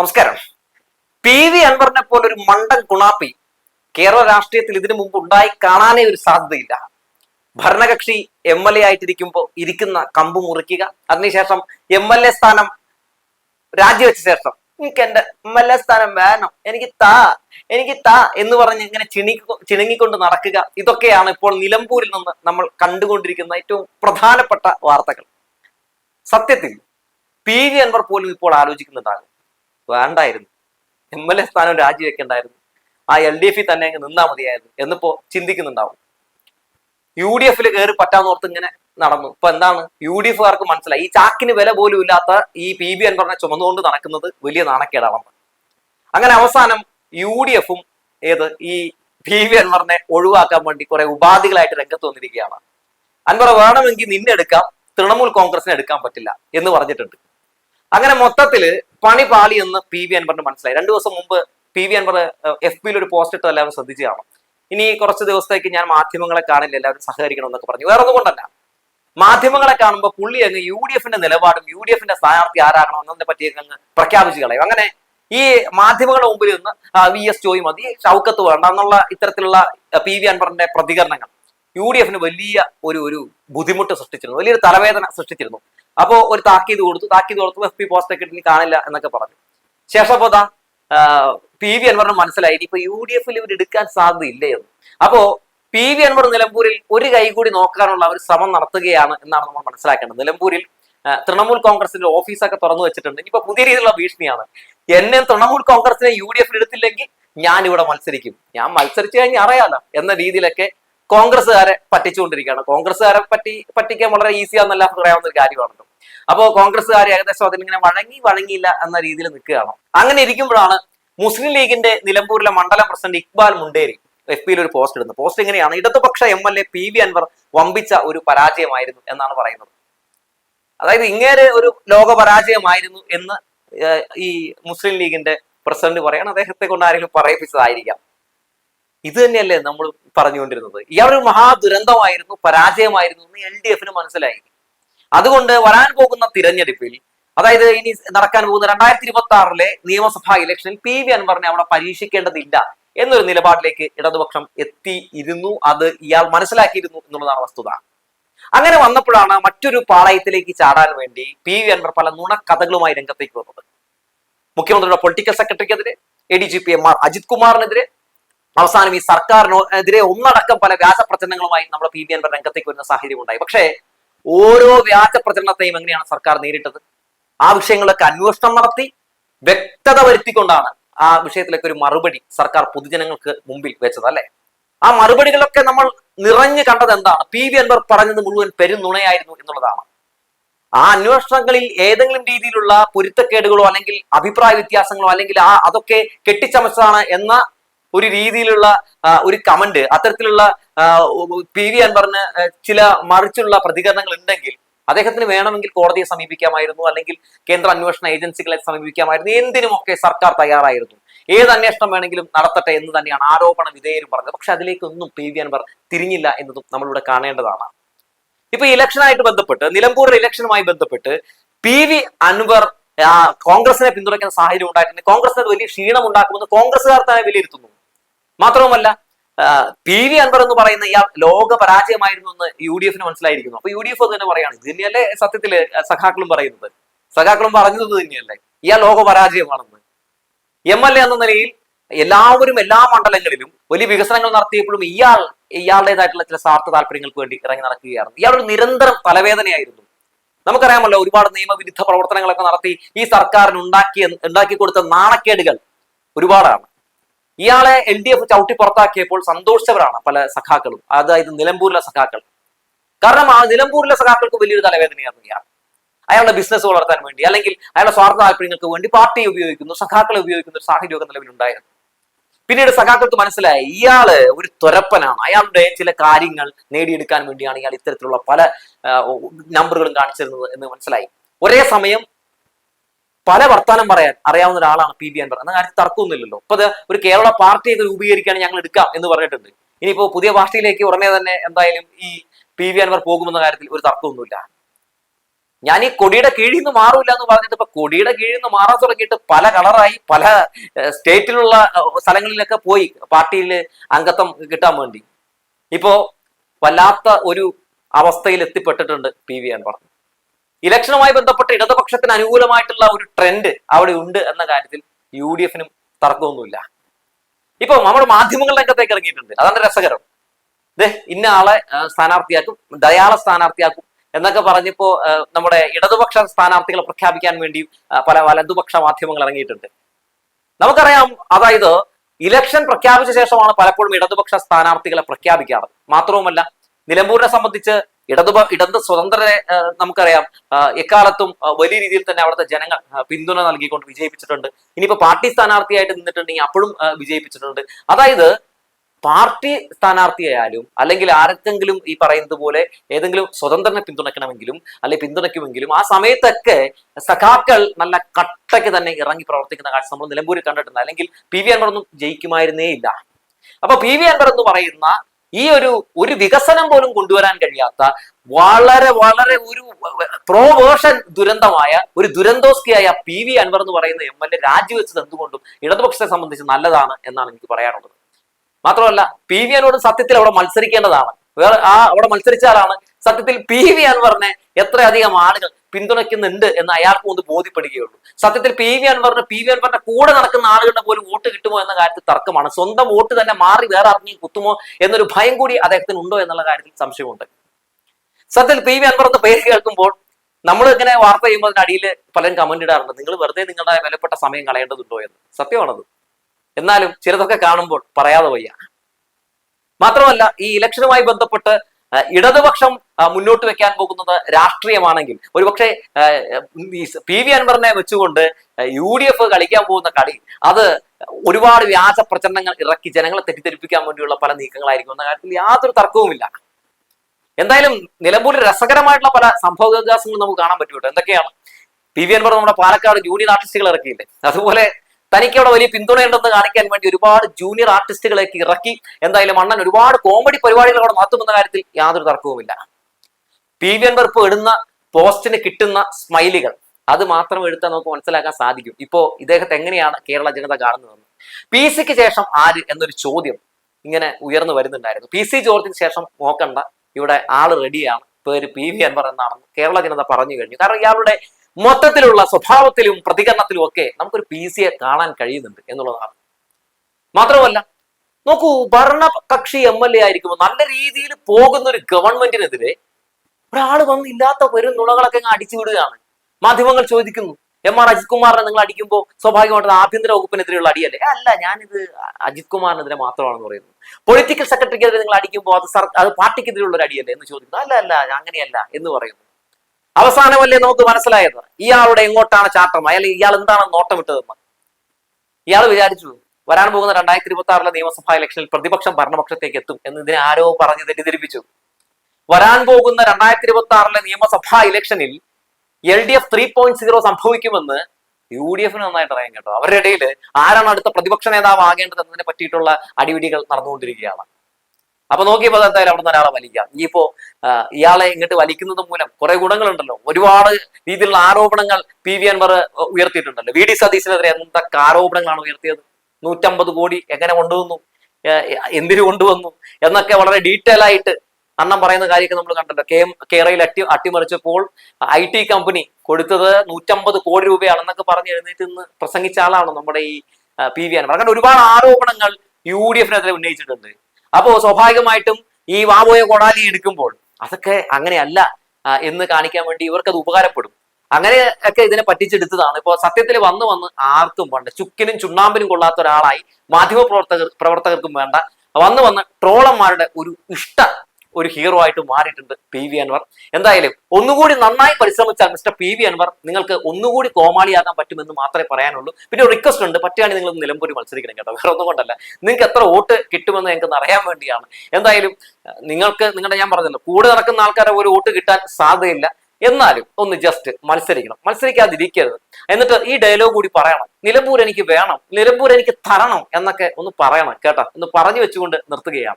നമസ്കാരം. P V അൻവറിനെ പോലെ ഒരു മണ്ടൻ കുണാപ്പി കേരള രാഷ്ട്രീയത്തിൽ ഇതിനു മുമ്പ് ഉണ്ടായി കാണാനേ ഒരു സാധ്യതയില്ല. ഭരണകക്ഷി എം എൽ എ ആയിട്ടിരിക്കുമ്പോൾ ഇരിക്കുന്ന കമ്പ് മുറിക്കുക അതിനുശേഷം എം എൽ എ സ്ഥാനം രാജിവെച്ച ശേഷം എനിക്ക് എന്റെ എം എൽ എ സ്ഥാനം വേണം എനിക്ക് താ എനിക്ക് താ എന്ന് പറഞ്ഞ് ഇങ്ങനെ ചിണി ചിണുങ്ങിക്കൊണ്ട് നടക്കുക ഇതൊക്കെയാണ് ഇപ്പോൾ നിലമ്പൂരിൽ നിന്ന് നമ്മൾ കണ്ടുകൊണ്ടിരിക്കുന്ന ഏറ്റവും പ്രധാനപ്പെട്ട വാർത്തകൾ. സത്യത്തിൽ പി വി അൻവർ പോലും ഇപ്പോൾ ആലോചിക്കുന്നുണ്ടാകും വേണ്ടായിരുന്നു. എം എൽ എ സ്ഥാനം രാജിവെക്കേണ്ടായിരുന്നു. ആ എൽ ഡി എഫിൽ തന്നെ അങ്ങ് നിന്നാ മതിയായിരുന്നു എന്നിപ്പോ ചിന്തിക്കുന്നുണ്ടാവും. യു ഡി എഫിൽ കയറി പറ്റാന്നോർത്ത് ഇങ്ങനെ നടന്നു. ഇപ്പൊ എന്താണ്? യു ഡി എഫുകാർക്ക് മനസ്സിലായി. ഈ ചാക്കിന് വില പോലും ഇല്ലാത്ത ഈ പി ബി എൻ പറഞ്ഞ ചുമന്നുകൊണ്ട് നടക്കുന്നത് വലിയ നാണക്കേടാണെന്ന്. അങ്ങനെ അവസാനം യു ഡി എഫും ഏത്? ഈ പി വി അൻവറിനെ ഒഴിവാക്കാൻ വേണ്ടി കുറെ ഉപാധികളായിട്ട് രംഗത്ത് വന്നിരിക്കുകയാണ്. അൻവർ വേണമെങ്കിൽ നിന്നെടുക്കാം. തൃണമൂൽ കോൺഗ്രസിനെ എടുക്കാൻ പറ്റില്ല എന്ന് പറഞ്ഞിട്ടുണ്ട്. അങ്ങനെ മൊത്തത്തിൽ പണി പാളി എന്ന് പി വി അൻവറിന് മനസ്സിലായി. രണ്ടു ദിവസം മുമ്പ് പി വി അൻവർ എഫ് പിയിൽ ഒരു പോസ്റ്റ് ഇട്ട് എല്ലാവരും ശ്രദ്ധിച്ചു കാണും ഇനി കുറച്ച് ദിവസത്തേക്ക് ഞാൻ മാധ്യമങ്ങളെ കാണില്ല എല്ലാവരും സഹകരിക്കണം എന്നൊക്കെ പറഞ്ഞു. വേറെ ഒന്നുകൊണ്ടല്ല മാധ്യമങ്ങളെ കാണുമ്പോൾ പുള്ളി അങ്ങ് യു ഡി എഫിന്റെ നിലപാടും യു ഡി എഫിന്റെ സ്ഥാനാർത്ഥി ആരാകണം എന്നതിനെ പറ്റി അങ്ങ് പ്രഖ്യാപിച്ചു കളയും. അങ്ങനെ ഈ മാധ്യമങ്ങളുടെ മുമ്പിൽ നിന്ന് വി എസ് ജോയി മതി ഷൗക്കത്ത് വേണ്ട എന്നുള്ള ഇത്തരത്തിലുള്ള പി വി അൻവറിന്റെ പ്രതികരണങ്ങൾ യു ഡി എഫിന് വലിയ ഒരു ഒരു ബുദ്ധിമുട്ട് സൃഷ്ടിച്ചിരുന്നു. വലിയൊരു തലവേദന സൃഷ്ടിച്ചിരുന്നു. അപ്പോ ഒരു താക്കീത് കൊടുത്തു. താക്കീത് കൊടുത്തു എഫ് പി പോസ്റ്റ് ഒക്കെ ഇനി കാണില്ല എന്നൊക്കെ പറഞ്ഞു. ശേഷം അപ്പോ അതാ പി വി അൻവറിന് മനസ്സിലായി. ഇനിയിപ്പോ യു ഡി എഫിൽ ഇവർ എടുക്കാൻ സാധ്യതയില്ലേ എന്ന് അപ്പോ പി വി അൻവർ നിലമ്പൂരിൽ ഒരു കൈ കൂടി നോക്കാനുള്ള ഒരു ശ്രമം നടത്തുകയാണ് എന്നാണ് നമ്മൾ മനസ്സിലാക്കേണ്ടത്. നിലമ്പൂരിൽ തൃണമൂൽ കോൺഗ്രസിന്റെ ഓഫീസൊക്കെ തുറന്നു വെച്ചിട്ടുണ്ട്. ഇനിയിപ്പോ പുതിയ രീതിയിലുള്ള ഭീഷണിയാണ്. എന്നെ തൃണമൂൽ കോൺഗ്രസിനെ യു ഡി എഫിൽ എടുത്തില്ലെങ്കിൽ ഞാൻ ഇവിടെ മത്സരിക്കും. ഞാൻ മത്സരിച്ചു കഴിഞ്ഞാൽ അറിയാലോ എന്ന രീതിയിലൊക്കെ കോൺഗ്രസ്സുകാരെ പറ്റിച്ചുകൊണ്ടിരിക്കുകയാണ്. കോൺഗ്രസ്സുകാരെ പറ്റി പറ്റിക്കാൻ വളരെ ഈസിയാന്നല്ല പറയാവുന്ന ഒരു കാര്യമാണല്ലോ അപ്പോ കോൺഗ്രസ്സുകാർ ഏകദേശം അതിനിങ്ങനെ വഴങ്ങി വഴങ്ങിയില്ല എന്ന രീതിയിൽ നിൽക്കുകയാണ്. അങ്ങനെ ഇരിക്കുമ്പോഴാണ് മുസ്ലിം ലീഗിന്റെ നിലമ്പൂരിലെ മണ്ഡലം പ്രസിഡന്റ് ഇക്ബാൽ മുണ്ടേരി എഫ് പിയിൽ ഒരു പോസ്റ്റ് ഇടുന്നത്. പോസ്റ്റ് എങ്ങനെയാണ് ഇടതുപക്ഷ M L A P V Anvar വമ്പിച്ച ഒരു പരാജയമായിരുന്നു എന്നാണ് പറയുന്നത്. അതായത് ഇങ്ങേരെ ഒരു ലോക പരാജയമായിരുന്നു എന്ന് ഈ മുസ്ലിം ലീഗിന്റെ പ്രസിഡന്റ് പറയാണ്. അദ്ദേഹത്തെ കൊണ്ട് ആരെങ്കിലും പറയിപ്പിച്ചതായിരിക്കാം. ഇത് തന്നെയല്ലേ നമ്മൾ പറഞ്ഞുകൊണ്ടിരുന്നത്. ഇയാളൊരു മഹാദുരന്തമായിരുന്നു പരാജയമായിരുന്നു എന്ന് എൽ ഡി എഫിന് മനസ്സിലായി. അതുകൊണ്ട് വരാൻ പോകുന്ന തിരഞ്ഞെടുപ്പിൽ അതായത് ഇനി നടക്കാൻ പോകുന്ന രണ്ടായിരത്തി ഇരുപത്തി ആറിലെ നിയമസഭാ ഇലക്ഷനിൽ പി വി അൻവറിനെ അവിടെ പരീക്ഷിക്കേണ്ടതില്ല എന്നൊരു നിലപാടിലേക്ക് ഇടതുപക്ഷം എത്തിയിരുന്നു. അത് ഇയാൾ മനസ്സിലാക്കിയിരുന്നു എന്നുള്ളതാണ് വസ്തുത. അങ്ങനെ വന്നപ്പോഴാണ് മറ്റൊരു പാളയത്തിലേക്ക് ചാടാൻ വേണ്ടി പി വി അൻവർ പല നുണക്കഥകളുമായി രംഗത്തേക്ക് വന്നത്. മുഖ്യമന്ത്രിയുടെ political സെക്രട്ടറിക്കെതിരെ A D G P M R Ajith കുമാറിനെതിരെ അവസാനം ഈ സർക്കാരിനെതിരെ ഒന്നടക്കം പല വ്യാജ പ്രചരണങ്ങളുമായി നമ്മുടെ പി ബി അൻവർ രംഗത്തേക്ക് വരുന്ന സാഹചര്യം ഉണ്ടായി പക്ഷേ ഓരോ വ്യാജ പ്രചരണത്തെയും എങ്ങനെയാണ് സർക്കാർ നേരിട്ടത്? ആ വിഷയങ്ങളൊക്കെ അന്വേഷണം നടത്തി വ്യക്തത വരുത്തിക്കൊണ്ടാണ് ആ വിഷയത്തിലൊക്കെ ഒരു മറുപടി സർക്കാർ പൊതുജനങ്ങൾക്ക് മുമ്പിൽ വെച്ചത് അല്ലെ? ആ മറുപടികളൊക്കെ നമ്മൾ നിറഞ്ഞു കണ്ടത് എന്താണ്? പി വി അൻവർ പറഞ്ഞത് മുഴുവൻ പെരുന്നുണയായിരുന്നു എന്നുള്ളതാണ്. ആ അന്വേഷണങ്ങളിൽ ഏതെങ്കിലും രീതിയിലുള്ള പൊരുത്തക്കേടുകളോ അല്ലെങ്കിൽ അഭിപ്രായ വ്യത്യാസങ്ങളോ അല്ലെങ്കിൽ ആ അതൊക്കെ കെട്ടിച്ചമച്ചതാണ് എന്ന ഒരു രീതിയിലുള്ള ഒരു കമന്റ് അത്തരത്തിലുള്ള പി വി അൻവറിന് ചില മറിച്ചുള്ള പ്രതികരണങ്ങൾ ഉണ്ടെങ്കിൽ അദ്ദേഹത്തിന് വേണമെങ്കിൽ കോടതിയെ സമീപിക്കാമായിരുന്നു അല്ലെങ്കിൽ കേന്ദ്ര അന്വേഷണ ഏജൻസികളെ സമീപിക്കാമായിരുന്നു എന്തിനുമൊക്കെ സർക്കാർ തയ്യാറായിരുന്നു ഏത് അന്വേഷണം വേണമെങ്കിലും നടത്തട്ടെ എന്ന് തന്നെയാണ് ആരോപണ വിധേയരും പറഞ്ഞത്. പക്ഷെ അതിലേക്കൊന്നും പി വി അൻവർ തിരിഞ്ഞില്ല എന്നതും നമ്മളിവിടെ കാണേണ്ടതാണ്. ഇപ്പൊ ഇലക്ഷനായിട്ട് ബന്ധപ്പെട്ട് നിലമ്പൂർ ഇലക്ഷനുമായി ബന്ധപ്പെട്ട് പി വി അൻവർ കോൺഗ്രസിനെ പിന്തുണയ്ക്കുന്ന സാഹചര്യം ഉണ്ടായിട്ടുണ്ട്. കോൺഗ്രസിന് വലിയ ക്ഷീണം ഉണ്ടാക്കുമെന്ന് കോൺഗ്രസുകാർ തന്നെ വിലയിരുത്തുന്നു. മാത്രവുമല്ല പി വി അൻവർ എന്ന് പറയുന്ന ഇയാൾ ലോക പരാജയമായിരുന്നു എന്ന് യു ഡി എഫിന് മനസ്സിലായിരിക്കുന്നു. അപ്പൊ യു ഡി എഫ് തന്നെ പറയാണ് ഇത് തന്നെയല്ലേ സത്യത്തിൽ സഖാക്കളും പറയുന്നത്? സഖാക്കളും പറഞ്ഞത് തന്നെയല്ലേ? ഇയാൾ ലോക പരാജയമാണെന്ന്. എം എൽ എ എന്ന നിലയിൽ എല്ലാവരും എല്ലാ മണ്ഡലങ്ങളിലും വലിയ വികസനങ്ങൾ നടത്തിയപ്പോഴും ഇയാൾ ഇയാളുടേതായിട്ടുള്ള ചില സ്വാർത്ഥ താല്പര്യങ്ങൾക്ക് വേണ്ടി ഇറങ്ങി നടക്കുകയായിരുന്നു. ഇയാൾ ഒരു നിരന്തരം തലവേദനയായിരുന്നു. നമുക്കറിയാമല്ലോ ഒരുപാട് നിയമവിരുദ്ധ പ്രവർത്തനങ്ങളൊക്കെ നടത്തി ഈ സർക്കാരിന് ഉണ്ടാക്കിയ ഉണ്ടാക്കി കൊടുത്ത നാണക്കേടുകൾ ഒരുപാടാണ്. ഇയാളെ എൽ ഡി എഫ് ചവിട്ടി പുറത്താക്കിയപ്പോൾ സന്തോഷിച്ചവരാണ് പല സഖാക്കളും. അതായത് നിലമ്പൂരിലെ സഖാക്കൾ. കാരണം ആ നിലമ്പൂരിലെ സഖാക്കൾക്ക് വലിയൊരു തലവേദനയായിരുന്നു ഇയാൾ. അയാളുടെ ബിസിനസ് വളർത്താൻ വേണ്ടി അല്ലെങ്കിൽ അയാളുടെ സ്വാർത്ഥ താല്പര്യങ്ങൾക്ക് വേണ്ടി പാർട്ടിയെ ഉപയോഗിക്കുന്നു സഖാക്കളെ ഉപയോഗിക്കുന്ന ഒരു സാഹചര്യമൊക്കെ നിലവിലുണ്ടായിരുന്നു പിന്നീട് സഖാക്കൾക്ക് മനസ്സിലായി ഇയാൾ ഒരു തുരപ്പനാണ് അയാളുടെ ചില കാര്യങ്ങൾ നേടിയെടുക്കാൻ വേണ്ടിയാണ് ഇയാൾ ഇത്തരത്തിലുള്ള പല നമ്പറുകളും കാണിച്ചിരുന്നത് എന്ന് മനസ്സിലായി. ഒരേ സമയം പല വർത്താനം പറയാൻ അറിയാവുന്ന ഒരാളാണ് പി ബി അൻവർ എന്ന കാര്യത്തിൽ തർക്കമൊന്നുമില്ലല്ലോ. ഇപ്പൊ അത് ഒരു കേരള പാർട്ടിയൊക്കെ രൂപീകരിക്കാൻ ഞങ്ങൾ എടുക്കാം എന്ന് പറഞ്ഞിട്ടുണ്ട്. ഇനിയിപ്പോ പുതിയ പാർട്ടിയിലേക്ക് ഉടനെ തന്നെ എന്തായാലും ഈ പി വി അൻവർ പോകുമെന്ന കാര്യത്തിൽ ഒരു തർക്കമൊന്നുമില്ല. ഞാൻ ഈ കൊടിയുടെ കീഴിൽ നിന്ന് മാറൂല എന്ന് പറഞ്ഞിട്ട് ഇപ്പൊ കൊടിയുടെ കീഴിൽ നിന്ന് മാറാൻ തുടങ്ങിയിട്ട് പല കളറായി പല സ്റ്റേറ്റിലുള്ള സ്ഥലങ്ങളിലൊക്കെ പോയി പാർട്ടിയിൽ അംഗത്വം കിട്ടാൻ വേണ്ടി. ഇപ്പോ വല്ലാത്ത ഒരു അവസ്ഥയിൽ എത്തിപ്പെട്ടിട്ടുണ്ട് പി വി അൻവർ ഇലക്ഷനുമായി ബന്ധപ്പെട്ട് ഇടതുപക്ഷത്തിന് അനുകൂലമായിട്ടുള്ള ഒരു ട്രെൻഡ് അവിടെ ഉണ്ട് എന്ന കാര്യത്തിൽ യു ഡി എഫിനും തർക്കമൊന്നുമില്ല. ഇപ്പൊ നമ്മുടെ മാധ്യമങ്ങൾ രംഗത്തേക്ക് ഇറങ്ങിയിട്ടുണ്ട്. അതാണ് രസകരം. ദേ ഇന്ന ആളെ സ്ഥാനാർത്ഥിയാക്കും ദയാള സ്ഥാനാർത്ഥിയാക്കും എന്നൊക്കെ പറഞ്ഞപ്പോ നമ്മുടെ ഇടതുപക്ഷ സ്ഥാനാർത്ഥികളെ പ്രഖ്യാപിക്കാൻ വേണ്ടി പല വലതുപക്ഷ മാധ്യമങ്ങൾ ഇറങ്ങിയിട്ടുണ്ട്. നമുക്കറിയാം അതായത് ഇലക്ഷൻ പ്രഖ്യാപിച്ച ശേഷമാണ് പലപ്പോഴും ഇടതുപക്ഷ സ്ഥാനാർത്ഥികളെ പ്രഖ്യാപിക്കാറ്. മാത്രവുമല്ല നിലമ്പൂരിനെ സംബന്ധിച്ച് ഇടതുപ ഇടത് സ്വതന്ത്രരെ നമുക്കറിയാം. എക്കാലത്തും വലിയ രീതിയിൽ തന്നെ അവിടുത്തെ ജനങ്ങൾ പിന്തുണ നൽകിക്കൊണ്ട് വിജയിപ്പിച്ചിട്ടുണ്ട്. ഇനിയിപ്പോ പാർട്ടി സ്ഥാനാർത്ഥിയായിട്ട് നിന്നിട്ടുണ്ടെങ്കിൽ അപ്പോഴും വിജയിപ്പിച്ചിട്ടുണ്ട്. അതായത് പാർട്ടി സ്ഥാനാർത്ഥിയായാലും അല്ലെങ്കിൽ ആർക്കെങ്കിലും ഈ പറയുന്നത് പോലെ ഏതെങ്കിലും സ്വതന്ത്രനെ പിന്തുണയ്ക്കണമെങ്കിലും അല്ലെങ്കിൽ പിന്തുണയ്ക്കുമെങ്കിലും ആ സമയത്തൊക്കെ സഖാക്കൾ നല്ല കട്ടയ്ക്ക് തന്നെ ഇറങ്ങി പ്രവർത്തിക്കുന്ന കാഴ്ച നമ്മൾ നിലമ്പൂരിൽ കണ്ടിട്ടുണ്ട്. അല്ലെങ്കിൽ പി വി അൻവർ ഒന്നും ജയിക്കുമായിരുന്നേ ഇല്ല അപ്പൊ പി വി അൻവർ എന്ന് പറയുന്ന ഈ ഒരു ഒരു വികസനം പോലും കൊണ്ടുവരാൻ കഴിയാത്ത വളരെ വളരെ ഒരു പ്രോ വേർഷൻ ദുരന്തമായ ഒരു ദുരന്തോസ്കിയായ പി വി അൻവർ എന്ന് പറയുന്ന എം എൽ എ രാജിവെച്ചത് എന്തുകൊണ്ടും ഇടതുപക്ഷത്തെ സംബന്ധിച്ച് നല്ലതാണ് എന്നാണ് എനിക്ക് പറയാനുള്ളത്. മാത്രമല്ല പി വി അൻവർ സത്യത്തിൽ അവിടെ മത്സരിക്കേണ്ടതാണ്. വേറെ ആ അവിടെ മത്സരിച്ചാലാണ് സത്യത്തിൽ പി വി അൻവറിനെ എത്രയധികം ആളുകൾ പിന്തുണയ്ക്കുന്നുണ്ട് എന്ന് അയാൾക്ക് ഒന്ന് ബോധ്യപ്പെടുകയുള്ളൂ. സത്യത്തിൽ പി വി അൻവറിന് പി വി അൻവറിന്റെ കൂടെ നടക്കുന്ന ആളുകളുടെ പോലും വോട്ട് കിട്ടുമോ എന്ന കാര്യത്തിൽ തർക്കമാണ്. സ്വന്തം വോട്ട് തന്നെ മാറി വേറെ അറിഞ്ഞു കുത്തുമോ എന്നൊരു ഭയം കൂടി അദ്ദേഹത്തിന് ഉണ്ടോ എന്നുള്ള കാര്യത്തിൽ സംശയമുണ്ട്. സത്യത്തിൽ പി വി അൻവർ എന്ന പേര് കേൾക്കുമ്പോൾ നമ്മൾ ഇങ്ങനെ വാർത്ത ചെയ്യുമ്പോൾ അതിന്റെ അടിയിൽ പലരും കമന്റ് ഇടാറുണ്ട്. നിങ്ങൾ വെറുതെ നിങ്ങളുടെ വിലപ്പെട്ട സമയം കളയേണ്ടതുണ്ടോ എന്ന്? സത്യമാണത്. എന്നാലും ചിലതൊക്കെ കാണുമ്പോൾ പറയാതെ വയ്യ. മാത്രമല്ല ഈ ഇലക്ഷനുമായി ബന്ധപ്പെട്ട് ഇടതുപക്ഷം മുന്നോട്ട് വെക്കാൻ പോകുന്നത് രാഷ്ട്രീയമാണെങ്കിൽ. ഒരുപക്ഷെ പി വി അൻവറിനെ വെച്ചുകൊണ്ട് യു ഡി എഫ് കളിക്കാൻ പോകുന്ന കളി അത് ഒരുപാട് വ്യാജ പ്രചരണങ്ങൾ ഇറക്കി ജനങ്ങളെ തെറ്റിദ്ധരിപ്പിക്കാൻ വേണ്ടിയുള്ള പല നീക്കങ്ങളായിരിക്കും എന്ന കാര്യത്തിൽ യാതൊരു തർക്കവുമില്ല. എന്തായാലും നിലമ്പൂരിൽ രസകരമായിട്ടുള്ള പല സംഭവ വികാസങ്ങൾ നമുക്ക് കാണാൻ പറ്റും എന്തൊക്കെയാണ്? പി വി അൻവർ നമ്മുടെ പാലക്കാട് ജൂനിയർ ആർട്ടിസ്റ്റുകൾ ഇറക്കിയില്ലേ? അതുപോലെ തനിക്ക് അവിടെ വലിയ പിന്തുണയുണ്ടെന്ന് കാണിക്കാൻ വേണ്ടി ഒരുപാട് ജൂനിയർ ആർട്ടിസ്റ്റുകളേക്ക് ഇറക്കി. എന്തായാലും അണ്ണൻ ഒരുപാട് കോമഡി പരിപാടികൾ അവിടെ മാറ്റുമെന്ന കാര്യത്തിൽ യാതൊരു തർക്കവുമില്ല. പി വി അൻവർ ഇപ്പോൾ ഇടുന്ന പോസ്റ്റിന് കിട്ടുന്ന സ്മൈലുകൾ അത് മാത്രം എടുത്താൽ നമുക്ക് മനസ്സിലാക്കാൻ സാധിക്കും. ഇപ്പോ ഇദ്ദേഹത്തെ എങ്ങനെയാണ് കേരള ജനത കാണുന്നതെന്ന് പി സിക്ക് ശേഷം ആര് എന്നൊരു ചോദ്യം ഇങ്ങനെ ഉയർന്നു വരുന്നുണ്ടായിരുന്നു. പി സി ജോർജിന് ശേഷം നോക്കണ്ട ഇവിടെ ആൾ റെഡിയാണ് പേര് പി വി അൻവർ എന്നാണെന്ന് കേരള ജനത പറഞ്ഞു കഴിഞ്ഞു. കാരണം ഇയാളുടെ മൊത്തത്തിലുള്ള സ്വഭാവത്തിലും പ്രതികരണത്തിലും ഒക്കെ നമുക്കൊരു പി സിയെ കാണാൻ കഴിയുന്നുണ്ട് എന്നുള്ളതാണ്. മാത്രമല്ല നോക്കൂ ഭരണകക്ഷി എം എൽ എ ആയിരിക്കുമ്പോൾ നല്ല രീതിയിൽ പോകുന്ന ഒരു ഗവൺമെന്റിനെതിരെ ഒരാൾ വന്നില്ലാത്ത വരും നുണകളൊക്കെ അങ്ങ് അടിച്ചു വിടുകയാണ്. മാധ്യമങ്ങൾ ചോദിക്കുന്നു എം ആർ അജിത് കുമാറിനെ നിങ്ങൾ അടിക്കുമ്പോൾ സ്വാഭാവികമായിട്ട് ആഭ്യന്തര വകുപ്പിനെതിരെയുള്ള അടിയല്ലേ? "ഏ, അല്ല ഞാനിത് അജിത് കുമാറിനെതിരെ മാത്രമാണെന്ന് പറയുന്നു. പൊളിറ്റിക്കൽ സെക്രട്ടറിക്കെതിരെ നിങ്ങൾ അടിക്കുമ്പോൾ അത് സർ അത് പാർട്ടിക്കെതിരെയുള്ള ഒരു അടിയല്ലേ എന്ന് ചോദിക്കുന്നു. അല്ല അല്ല അങ്ങനെയല്ല എന്ന് പറയുന്നു. അവസാനമല്ലേ നമുക്ക് മനസ്സിലായത്? ഇയാളുടെ എങ്ങോട്ടാണ് ചാട്ടം? അയാൾ ഇയാൾ എന്താണ് നോട്ടം ഇട്ടതെന്ന് ഇയാൾ വിചാരിച്ചു വരാൻ പോകുന്ന രണ്ടായിരത്തി ഇരുപത്തി ആറിലെ നിയമസഭാ ഇലക്ഷനിൽ പ്രതിപക്ഷം ഭരണപക്ഷത്തേക്ക് എത്തും എന്ന് ഇതിനെ ആരോ പറഞ്ഞ് തെറ്റിദ്ധരിപ്പിച്ചു. വരാൻ പോകുന്ന രണ്ടായിരത്തി ഇരുപത്തി ആറിലെ നിയമസഭാ ഇലക്ഷനിൽ L D F three point zero സംഭവിക്കുമെന്ന് യു ഡി എഫിന് നന്നായിട്ട് അറിയാൻ കേട്ടോ. അവരുടെ ഇടയിൽ ആരാണ് അടുത്ത പ്രതിപക്ഷ നേതാവ് ആകേണ്ടത് എന്നതിനെ പറ്റിയിട്ടുള്ള അടിപിടികൾ നടന്നുകൊണ്ടിരിക്കുകയാണ്. അപ്പൊ നോക്കിയപ്പോൾ എന്തായാലും അവിടെ നിന്ന് ഒരാളെ വലിക്കാം. ഇനിയിപ്പോ ഇയാളെ ഇങ്ങോട്ട് വലിക്കുന്നത് മൂലം കുറെ ഗുണങ്ങളുണ്ടല്ലോ. ഒരുപാട് രീതിയിലുള്ള ആരോപണങ്ങൾ പി വി അൻവർ ഉയർത്തിയിട്ടുണ്ടല്ലോ. വി ഡി സതീശിനെതിരെ എന്തൊക്കെ ആരോപണങ്ങളാണ് ഉയർത്തിയത്? നൂറ്റമ്പത് കോടി എങ്ങനെ കൊണ്ടുവന്നു? എന്തിനു കൊണ്ടുവന്നു? എന്നൊക്കെ വളരെ ഡീറ്റെയിൽ ആയിട്ട് അണ്ണം പറയുന്ന കാര്യമൊക്കെ നമ്മൾ കണ്ടല്ലോ കെ കേരളയിൽ അട്ടി അട്ടിമറിച്ചപ്പോൾ ഐ ടി കമ്പനി കൊടുത്തത് നൂറ്റമ്പത് കോടി രൂപയാണെന്നൊക്കെ പറഞ്ഞ് എഴുന്നേറ്റ് നിന്ന് പ്രസംഗിച്ച ആളാണ് നമ്മുടെ ഈ പി വി അൻവർ. അങ്ങനെ ഒരുപാട് ആരോപണങ്ങൾ യു ഡി എഫിനെതിരെ ഉന്നയിച്ചിട്ടുണ്ട്. അപ്പോ സ്വാഭാവികമായിട്ടും ഈ വാവോയ കൊടാലി എടുക്കുമ്പോൾ അതൊക്കെ അങ്ങനെയല്ല എന്ന് കാണിക്കാൻ വേണ്ടി ഇവർക്കത് ഉപകാരപ്പെടും. അങ്ങനെ ഒക്കെ ഇതിനെ പറ്റിച്ചെടുത്തതാണ്. ഇപ്പോ സത്യത്തിൽ വന്ന് വന്ന് ആർക്കും വേണ്ട ചുക്കിനും ചുണ്ണാമ്പിനും കൊള്ളാത്ത ഒരാളായി മാധ്യമ പ്രവർത്തകർ പ്രവർത്തകർക്കും വേണ്ട. വന്ന് വന്ന് ട്രോളന്മാരുടെ ഒരു ഇഷ്ട ഒരു ഹീറോ ആയിട്ട് മാറിയിട്ടുണ്ട് പി വി അൻവർ. എന്തായാലും ഒന്നുകൂടി നന്നായി പരിശ്രമിച്ചാൽ മിസ്റ്റർ പി വി അൻവർ നിങ്ങൾക്ക് ഒന്നുകൂടി കോമാളിയാകാൻ പറ്റുമെന്ന് മാത്രമേ പറയാനുള്ളൂ. പിന്നെ റിക്വസ്റ്റ് ഉണ്ട്. പറ്റുകയാണെങ്കിൽ നിങ്ങൾ നിലമ്പൂരി മത്സരിക്കണം കേട്ടോ. വേറെ ഒന്നും കൊണ്ടല്ല. നിങ്ങൾക്ക് എത്ര വോട്ട് കിട്ടുമെന്ന് ഞങ്ങൾക്ക് അറിയാൻ വേണ്ടിയാണ്. എന്തായാലും നിങ്ങൾക്ക് നിങ്ങളുടെ ഞാൻ പറഞ്ഞല്ലോ കൂടെ നടക്കുന്ന ആൾക്കാരെ ഒരു വോട്ട് കിട്ടാൻ സാധ്യതയില്ല. എന്നാലും ഒന്ന് ജസ്റ്റ് മത്സരിക്കണം. മത്സരിക്കാതിരിക്കരുത്. എന്നിട്ട് ഈ ഡയലോഗ് കൂടി പറയണം. നിലമ്പൂർ എനിക്ക് വേണം. നിലമ്പൂർ എനിക്ക് തരണം എന്നൊക്കെ ഒന്ന് പറയണം കേട്ടോ. ഒന്ന് പറഞ്ഞു വെച്ചുകൊണ്ട് നിർത്തുകയാണ്.